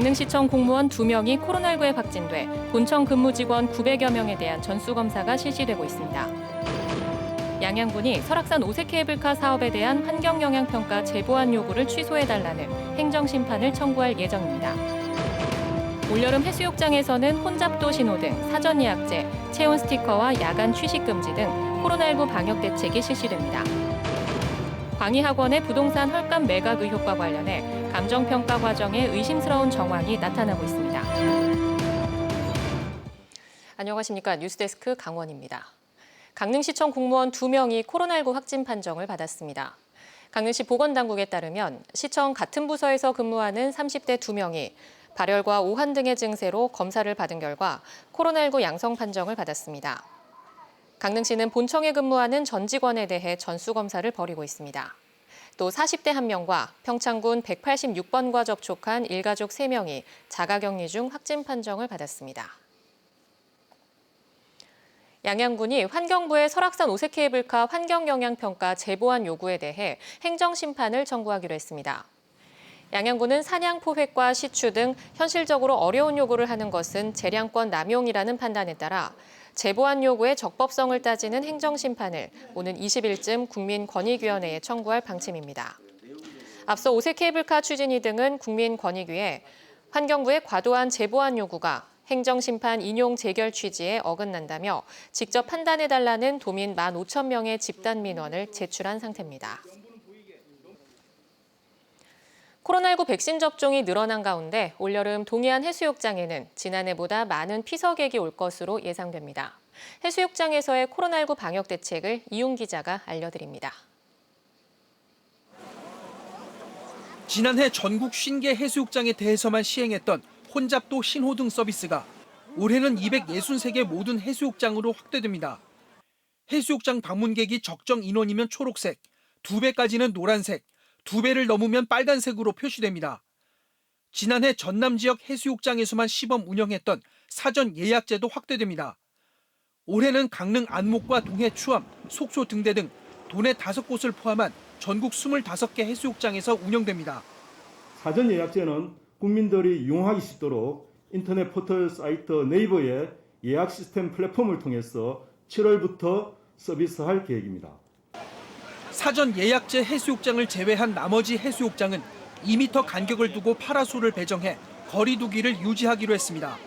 강릉시청 공무원 2명이 코로나19에 확진돼 본청 근무 직원 900여 명에 대한 전수검사가 실시되고 있습니다. 양양군이 설악산 오색 케이블카 사업에 대한 환경영향평가 재보완 요구를 취소해달라는 행정심판을 청구할 예정입니다. 올여름 해수욕장에서는 혼잡도 신호 등, 사전 예약제, 체온 스티커와 야간 취식 금지 등 코로나19 방역 대책이 실시됩니다. 광희학원의 부동산 헐값 매각 의혹과 관련해 감정평가 과정에 의심스러운 정황이 나타나고 있습니다. 안녕하십니까. 뉴스데스크 강원입니다. 강릉시청 공무원 2명이 코로나19 확진 판정을 받았습니다. 강릉시 보건당국에 따르면 시청 같은 부서에서 근무하는 30대 2명이 발열과 오한 등의 증세로 검사를 받은 결과 코로나19 양성 판정을 받았습니다. 강릉시는 본청에 근무하는 전 직원에 대해 전수 검사를 벌이고 있습니다. 또 40대 1명과 평창군 186번과 접촉한 일가족 3명이 자가격리 중 확진 판정을 받았습니다. 양양군이 환경부의 설악산 오색 케이블카 환경영향평가 재보완 요구에 대해 행정심판을 청구하기로 했습니다. 양양군은 사냥 포획과 시추 등 현실적으로 어려운 요구를 하는 것은 재량권 남용이라는 판단에 따라 재보완 요구의 적법성을 따지는 행정심판을 오는 20일쯤 국민권익위원회에 청구할 방침입니다. 앞서 오색 케이블카 추진위 등은 국민권익위에 환경부의 과도한 재보완 요구가 행정심판 인용 재결 취지에 어긋난다며 직접 판단해달라는 도민 1만 5천 명의 집단 민원을 제출한 상태입니다. 코로나19 백신 접종이 늘어난 가운데 올여름 동해안 해수욕장에는 지난해보다 많은 피서객이 올 것으로 예상됩니다. 해수욕장에서의 코로나19 방역 대책을 이용 기자가 알려드립니다. 지난해 전국 50개 해수욕장에 대해서만 시행했던 혼잡도 신호등 서비스가 올해는 263개 모든 해수욕장으로 확대됩니다. 해수욕장 방문객이 적정 인원이면 초록색, 두 배까지는 노란색, 두 배를 넘으면 빨간색으로 표시됩니다. 지난해 전남 지역 해수욕장에서만 시범 운영했던 사전 예약제도 확대됩니다. 올해는 강릉 안목과 동해 추암, 속초 등대 등 도내 다섯 곳을 포함한 전국 25개 해수욕장에서 운영됩니다. 사전 예약제는 국민들이 이용하기 쉽도록 인터넷 포털 사이트 네이버의 예약 시스템 플랫폼을 통해서 7월부터 서비스할 계획입니다. 사전 예약제 해수욕장을 제외한 나머지 해수욕장은 2m 간격을 두고 파라솔을 배정해 거리 두기를 유지하기로 했습니다.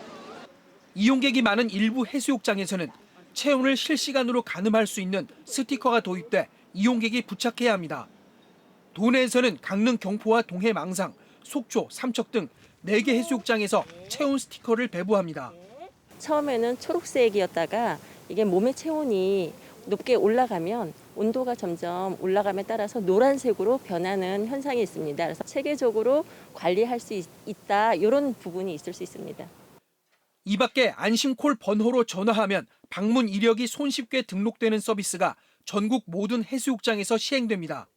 이용객이 많은 일부 해수욕장에서는 체온을 실시간으로 가늠할 수 있는 스티커가 도입돼 이용객이 부착해야 합니다. 도내에서는 강릉 경포와 동해 망상, 속초, 삼척 등 4개 해수욕장에서 체온 스티커를 배부합니다. 처음에는 초록색이었다가 이게 몸의 체온이 높게 올라가면 온도가 점점 올라감에 따라서 노란색으로 변하는 현상이 있습니다. 그래서 체계적으로 관리할 수 있, 있다 이런 부분이 있을 수 있습니다. 이 밖에 안심콜 번호로 전화하면 방문 이력이 손쉽게 등록되는 서비스가 전국 모든 해수욕장에서 시행됩니다.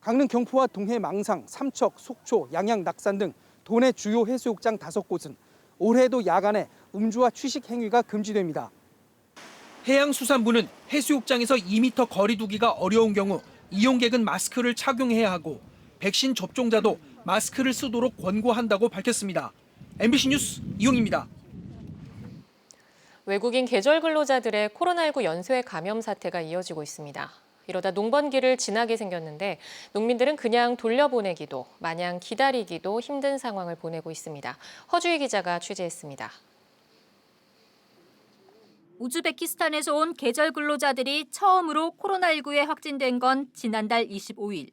강릉 경포와 동해 망상, 삼척, 속초, 양양, 낙산 등 도내 주요 해수욕장 다섯 곳은 올해도 야간에 음주와 취식 행위가 금지됩니다. 해양수산부는 해수욕장에서 2m 거리 두기가 어려운 경우 이용객은 마스크를 착용해야 하고 백신 접종자도 마스크를 쓰도록 권고한다고 밝혔습니다. MBC 뉴스 이용입니다. 외국인 계절 근로자들의 코로나19 연쇄 감염 사태가 이어지고 있습니다. 이러다 농번기를 지나게 생겼는데 농민들은 그냥 돌려보내기도 마냥 기다리기도 힘든 상황을 보내고 있습니다. 허주희 기자가 취재했습니다. 우즈베키스탄에서 온 계절 근로자들이 처음으로 코로나19에 확진된 건 지난달 25일.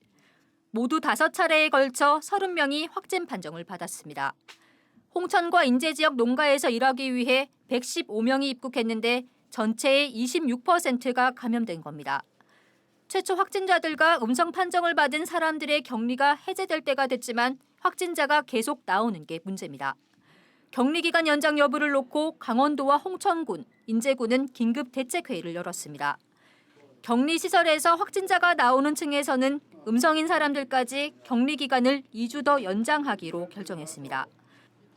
모두 다섯 차례에 걸쳐 30명이 확진 판정을 받았습니다. 홍천과 인제 지역 농가에서 일하기 위해 115명이 입국했는데 전체의 26%가 감염된 겁니다. 최초 확진자들과 음성 판정을 받은 사람들의 격리가 해제될 때가 됐지만 확진자가 계속 나오는 게 문제입니다. 격리 기간 연장 여부를 놓고 강원도와 홍천군, 인제군은 긴급 대책회의를 열었습니다. 격리 시설에서 확진자가 나오는 층에서는 음성인 사람들까지 격리 기간을 2주 더 연장하기로 결정했습니다.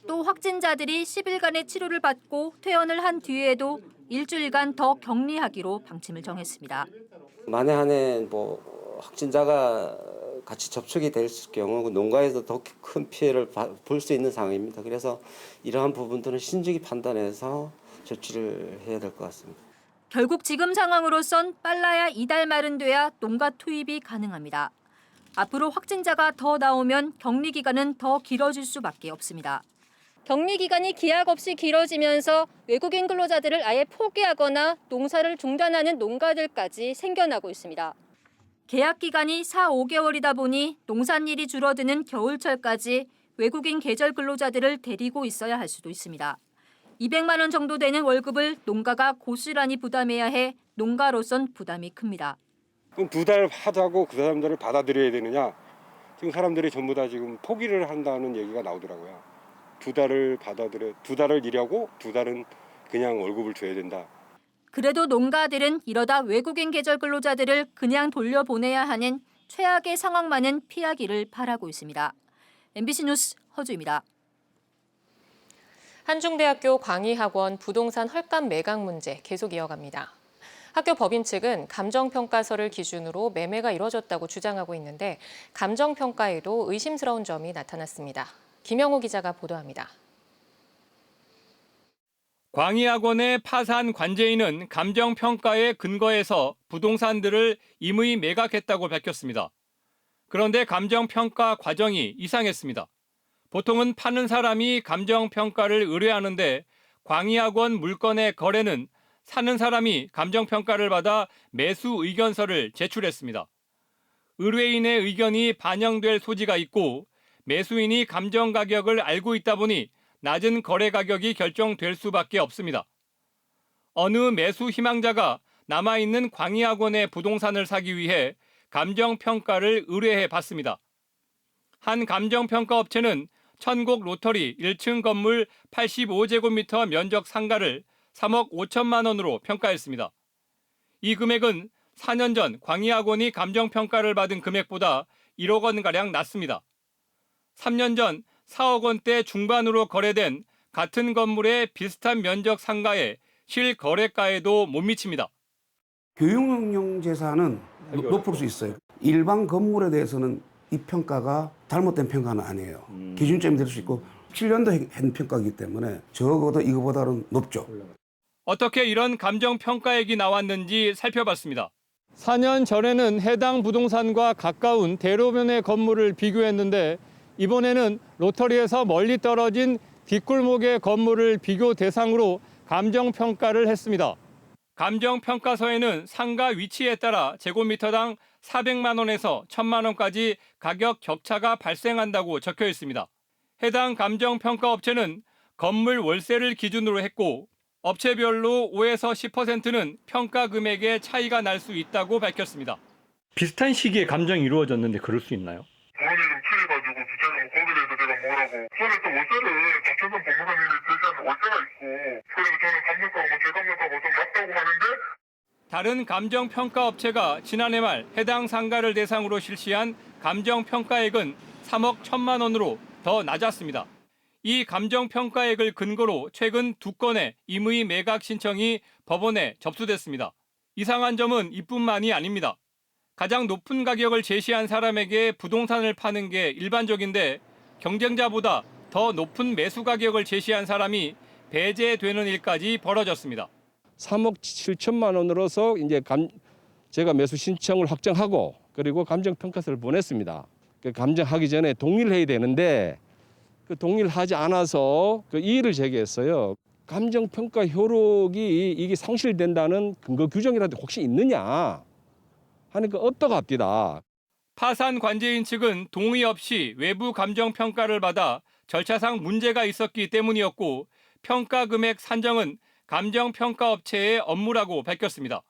또 확진자들이 10일간의 치료를 받고 퇴원을 한 뒤에도 일주일간 더 격리하기로 방침을 정했습니다. 만에 한해 뭐 확진자가 같이 접촉이 될 경우 그 농가에서 더 큰 피해를 볼 수 있는 상황입니다. 그래서 이러한 부분들은 신중히 판단해서 조치를 해야 될 것 같습니다. 결국 지금 상황으로선 빨라야 이달 말은 돼야 농가 투입이 가능합니다. 앞으로 확진자가 더 나오면 격리 기간은 더 길어질 수밖에 없습니다. 격리 기간이 기약 없이 길어지면서 외국인 근로자들을 아예 포기하거나 농사를 중단하는 농가들까지 생겨나고 있습니다. 계약 기간이 4, 5개월이다 보니 농산일이 줄어드는 겨울철까지 외국인 계절 근로자들을 데리고 있어야 할 수도 있습니다. 200만 원 정도 되는 월급을 농가가 고스란히 부담해야 해 농가로선 부담이 큽니다. 그럼 두 달 하자고 그 사람들을 받아들여야 되느냐? 지금 사람들이 전부 다 지금 포기를 한다는 얘기가 나오더라고요. 두 달을 받아들여 두 달을 일하고 두 달은 그냥 월급을 줘야 된다. 그래도 농가들은 이러다 외국인 계절 근로자들을 그냥 돌려보내야 하는 최악의 상황만은 피하기를 바라고 있습니다. MBC 뉴스 허주입니다. 한중대학교 광희학원 부동산 헐값 매각 문제 계속 이어갑니다. 학교 법인 측은 감정평가서를 기준으로 매매가 이뤄졌다고 주장하고 있는데 감정평가에도 의심스러운 점이 나타났습니다. 김영호 기자가 보도합니다. 광희학원의 파산 관제인은 감정평가에 근거해서 부동산들을 임의 매각했다고 밝혔습니다. 그런데 감정평가 과정이 이상했습니다. 보통은 파는 사람이 감정평가를 의뢰하는데 광희학원 물건의 거래는 사는 사람이 감정평가를 받아 매수 의견서를 제출했습니다. 의뢰인의 의견이 반영될 소지가 있고 매수인이 감정 가격을 알고 있다 보니 낮은 거래 가격이 결정될 수밖에 없습니다. 어느 매수 희망자가 남아있는 광희학원의 부동산을 사기 위해 감정평가를 의뢰해 봤습니다. 한 감정평가 업체는 천곡 로터리 1층 건물 85제곱미터 면적 상가를 3억 5천만 원으로 평가했습니다. 이 금액은 4년 전 광희학원이 감정평가를 받은 금액보다 1억 원가량 낮습니다. 3년 전 4억 원대 중반으로 거래된 같은 건물의 비슷한 면적 상가의 실거래가에도 못 미칩니다. 교육용 재산은 높- 높을 수 있어요. 일반 건물에 대해서는 이 평가가 잘못된 평가는 아니에요. 기준점이 될 수 있고 7년도 한 평가이기 때문에 적어도 이거보다는 높죠. 어떻게 이런 감정 평가액이 나왔는지 살펴봤습니다. 4년 전에는 해당 부동산과 가까운 대로변의 건물을 비교했는데 이번에는 로터리에서 멀리 떨어진 뒷골목의 건물을 비교 대상으로 감정 평가를 했습니다. 감정 평가서에는 상가 위치에 따라 제곱미터당 400만 원에서 1000만 원까지 가격 격차가 발생한다고 적혀 있습니다. 해당 감정 평가 업체는 건물 월세를 기준으로 했고 업체별로 5에서 10%는 평가 금액의 차이가 날 수 있다고 밝혔습니다. 비슷한 시기에 감정이 이루어졌는데 그럴 수 있나요? 좀 풀려가지고 제가 뭐 거기에 대해서 뭐라고 저는 또 월세를 박현선 법무사님이 제시하는 월세가 있고 그래서 저는 감정가고 뭐 재감정가고 좀 낮다고 하는데 다른 감정 평가 업체가 지난해 말 해당 상가를 대상으로 실시한 감정 평가액은 3억 1천만 원으로 더 낮았습니다. 이 감정 평가액을 근거로 최근 두 건의 임의 매각 신청이 법원에 접수됐습니다. 이상한 점은 이뿐만이 아닙니다. 가장 높은 가격을 제시한 사람에게 부동산을 파는 게 일반적인데 경쟁자보다 더 높은 매수 가격을 제시한 사람이 배제되는 일까지 벌어졌습니다. 3억 7천만 원으로서 이제 감, 제가 매수 신청을 확정하고 그리고 감정 평가서를 보냈습니다. 그 감정하기 전에 동의를 해야 되는데 그 동의를 하지 않아서 그 이의를 제기했어요. 감정 평가 효력이 이게 상실된다는 근거 규정이라도 혹시 있느냐 하니까 어떠합디다. 파산 관제인 측은 동의 없이 외부 감정 평가를 받아 절차상 문제가 있었기 때문이었고 평가 금액 산정은 감정 평가 업체의 업무라고 밝혔습니다.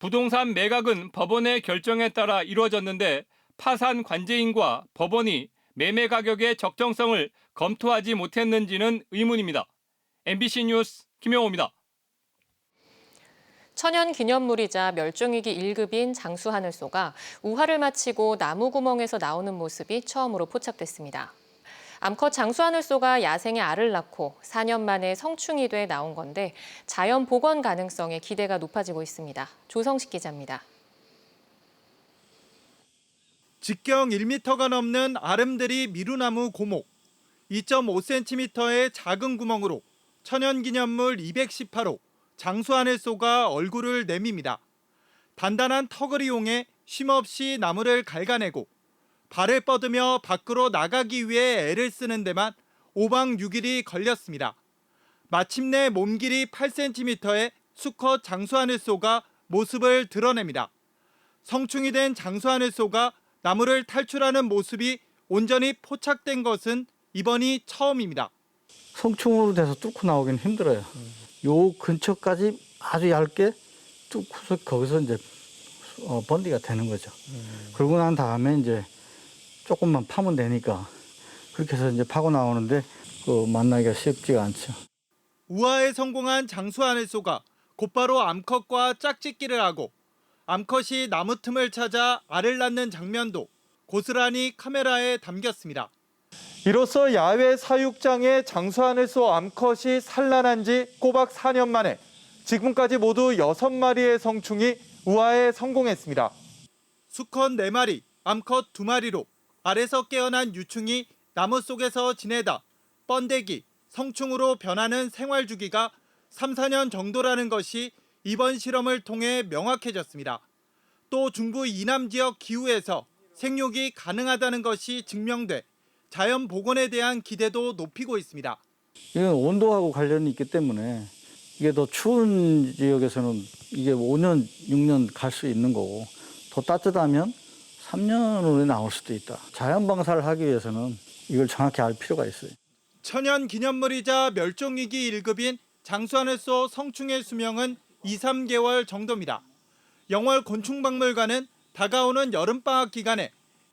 부동산 매각은 법원의 결정에 따라 이루어졌는데 파산 관제인과 법원이 매매 가격의 적정성을 검토하지 못했는지는 의문입니다. MBC 뉴스 김영호입니다. 천연 기념물이자 멸종위기 1급인 장수하늘소가 우화를 마치고 나무 구멍에서 나오는 모습이 처음으로 포착됐습니다. 암컷 장수하늘소가 야생의 알을 낳고 4년 만에 성충이 돼 나온 건데 자연 복원 가능성에 기대가 높아지고 있습니다. 조성식 기자입니다. 직경 1m가 넘는 아름드리 미루나무 고목, 2.5cm의 작은 구멍으로 천연기념물 218호 장수하늘 쏘가 얼굴을 내밉니다. 단단한 턱을 이용해 쉼없이 나무를 갉아내고 발을 뻗으며 밖으로 나가기 위해 애를 쓰는 데만 5박 6일이 걸렸습니다. 마침내 몸 길이 8cm의 수컷 장수하늘 쏘가 모습을 드러냅니다. 성충이 된 장수하늘 쏘가 나무를 탈출하는 모습이 온전히 포착된 것은 이번이 처음입니다. 성충으로 돼서 뚫고 나오기는 힘들어요. 요 근처까지 아주 얇게 뚫고서 거기서 이제 어, 번디가 되는 거죠. 그러고 난 다음에 이제 조금만 파면 되니까 그렇게 해서 이제 파고 나오는데 그 만나기가 쉽지가 않죠. 우아에 성공한 장수 하늘 쏘가 곧바로 암컷과 짝짓기를 하고 암컷이 나무 틈을 찾아 알을 낳는 장면도 고스란히 카메라에 담겼습니다. 이로써 야외 사육장의 장수하늘소 암컷이 산란한 지 꼬박 4년 만에 지금까지 모두 6마리의 성충이 우아에 성공했습니다. 수컷 4마리, 암컷 2마리로 알에서 깨어난 유충이 나무 속에서 지내다 번데기, 성충으로 변하는 생활 주기가 3, 4년 정도라는 것이 이번 실험을 통해 명확해졌습니다. 또 중부 이남 지역 기후에서 생육이 가능하다는 것이 증명돼 자연 복원에 대한 기대도 높이고 있습니다. 이건 온도하고 관련이 있기 때문에 이게 더 추운 지역에서는 이게 5년, 6년 갈 수 있는 거고 더 따뜻하면 3년 후에 나올 수도 있다. 자연 방사를 하기 위해서는 이걸 정확히 알 필요가 있어요. 천연 기념물이자 멸종위기 1급인 장수하늘소 성충의 수명은 2, 3개월 정도입니다. 영월 곤충박물관은 다가오는 여름방학 기간에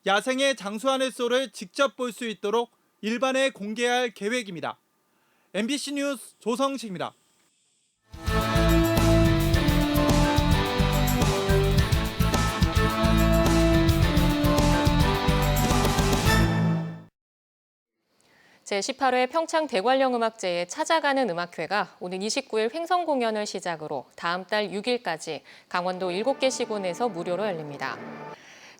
야생의 장수하늘소를 직접 볼 수 있도록 일반에 공개할 계획입니다. MBC 뉴스 조성식입니다. 제18회 평창 대관령 음악제의 찾아가는 음악회가 오는 29일 횡성 공연을 시작으로 다음 달 6일까지 강원도 7개 시군에서 무료로 열립니다.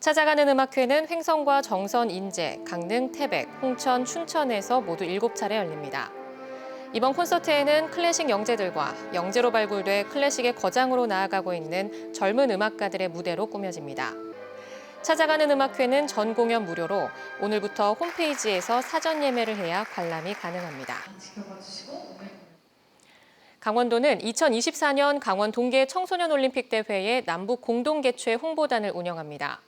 찾아가는 음악회는 횡성과 정선, 인제, 강릉, 태백, 홍천, 춘천에서 모두 7차례 열립니다. 이번 콘서트에는 클래식 영재들과 영재로 발굴돼 클래식의 거장으로 나아가고 있는 젊은 음악가들의 무대로 꾸며집니다. 찾아가는 음악회는 전 공연 무료로 오늘부터 홈페이지에서 사전 예매를 해야 관람이 가능합니다. 강원도는 2024년 강원 동계 청소년 올림픽 대회의 남북 공동 개최 홍보단을 운영합니다.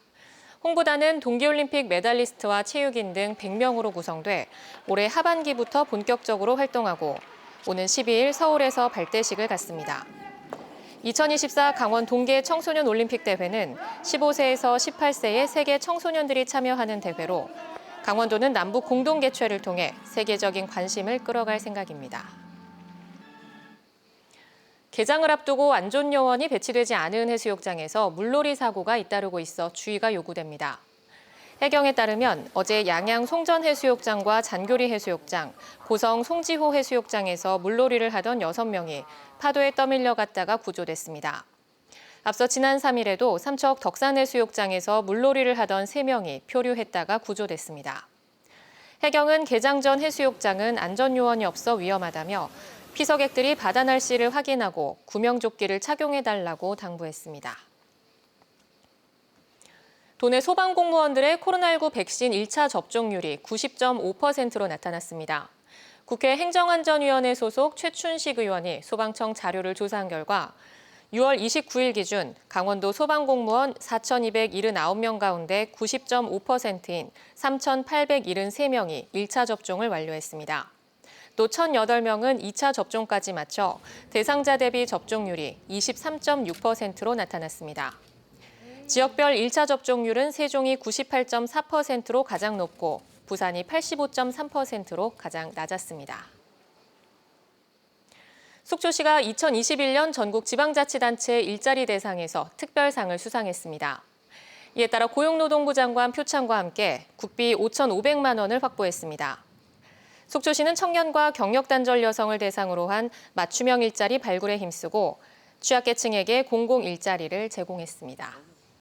홍보단은 동계올림픽 메달리스트와 체육인 등 100명으로 구성돼 올해 하반기부터 본격적으로 활동하고 오는 12일 서울에서 발대식을 갖습니다. 2024 강원 동계 청소년 올림픽 대회는 15세에서 18세의 세계 청소년들이 참여하는 대회로 강원도는 남북 공동 개최를 통해 세계적인 관심을 끌어갈 생각입니다. 개장을 앞두고 안전 요원이 배치되지 않은 해수욕장에서 물놀이 사고가 잇따르고 있어 주의가 요구됩니다. 해경에 따르면 어제 양양 송전 해수욕장과 잔교리 해수욕장, 고성 송지호 해수욕장에서 물놀이를 하던 6명이 파도에 떠밀려 갔다가 구조됐습니다. 앞서 지난 3일에도 삼척 덕산 해수욕장에서 물놀이를 하던 3명이 표류했다가 구조됐습니다. 해경은 개장 전 해수욕장은 안전 요원이 없어 위험하다며 피서객들이 바다 날씨를 확인하고 구명조끼를 착용해달라고 당부했습니다. 도내 소방공무원들의 코로나19 백신 1차 접종률이 90.5%로 나타났습니다. 국회 행정안전위원회 소속 최춘식 의원이 소방청 자료를 조사한 결과 6월 29일 기준 강원도 소방공무원 4,279명 가운데 90.5%인 3,873명이 1차 접종을 완료했습니다. 또 1,008명은 2차 접종까지 마쳐 대상자 대비 접종률이 23.6%로 나타났습니다. 지역별 1차 접종률은 세종이 98.4%로 가장 높고 부산이 85.3%로 가장 낮았습니다. 속초시가 2021년 전국 지방자치단체 일자리 대상에서 특별상을 수상했습니다. 이에 따라 고용노동부 장관 표창과 함께 국비 5,500만 원을 확보했습니다. 속초시는 청년과 경력단절 여성을 대상으로 한 맞춤형 일자리 발굴에 힘쓰고 취약계층에게 공공 일자리를 제공했습니다.